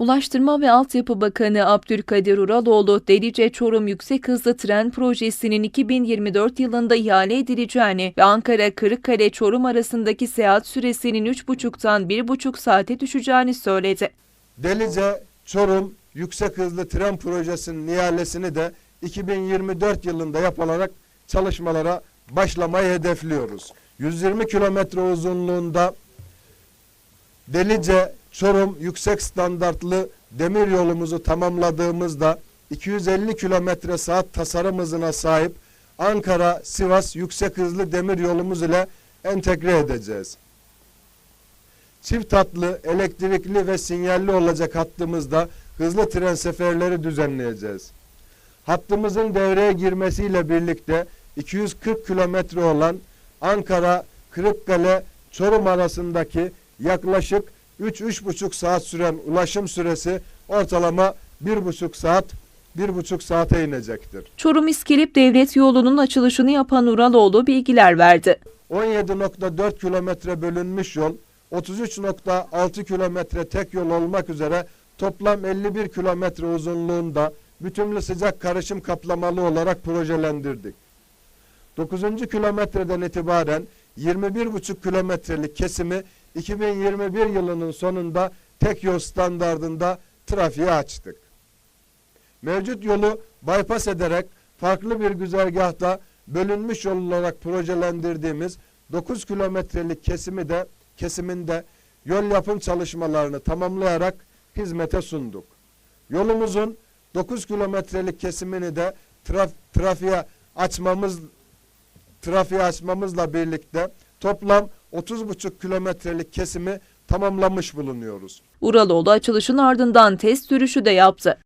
Ulaştırma ve Altyapı Bakanı Abdülkadir Uraloğlu, Delice Çorum Yüksek Hızlı Tren Projesi'nin 2024 yılında ihale edileceğini ve Ankara Kırıkkale Çorum arasındaki seyahat süresinin 3,5'tan 1,5 saate düşeceğini söyledi. Delice Çorum Yüksek Hızlı Tren Projesi'nin ihalesini de 2024 yılında yapılarak çalışmalara başlamayı hedefliyoruz. 120 kilometre uzunluğunda Delice Çorum yüksek standartlı demir yolumuzu tamamladığımızda 250 kilometre saat tasarım hızına sahip Ankara Sivas yüksek hızlı demir yolumuz ile entegre edeceğiz. Çift hatlı, elektrikli ve sinyalli olacak hattımızda hızlı tren seferleri düzenleyeceğiz. Hattımızın devreye girmesiyle birlikte 240 kilometre olan Ankara, Kırıkkale, Çorum arasındaki yaklaşık 3-3,5 saat süren ulaşım süresi ortalama 1,5 saat 1,5 saate inecektir. Çorum İskilip Devlet Yolu'nun açılışını yapan Uraloğlu bilgiler verdi. 17.4 kilometre bölünmüş yol, 33.6 kilometre tek yol olmak üzere toplam 51 kilometre uzunluğunda bütünlü sıcak karışım kaplamalı olarak projelendirdik. 9. kilometreden itibaren 21,5 kilometrelik kesimi 2021 yılının sonunda tek yol standardında trafiğe açtık. Mevcut yolu bypass ederek farklı bir güzergahta bölünmüş yol olarak projelendirdiğimiz 9 kilometrelik kesimi de kesiminde yol yapım çalışmalarını tamamlayarak hizmete sunduk. Yolumuzun 9 kilometrelik kesimini de traf, trafiğe açmamız trafiğe açmamızla birlikte toplam 30,5 kilometrelik kesimi tamamlamış bulunuyoruz. Uraloğlu açılışın ardından test sürüşü de yaptı.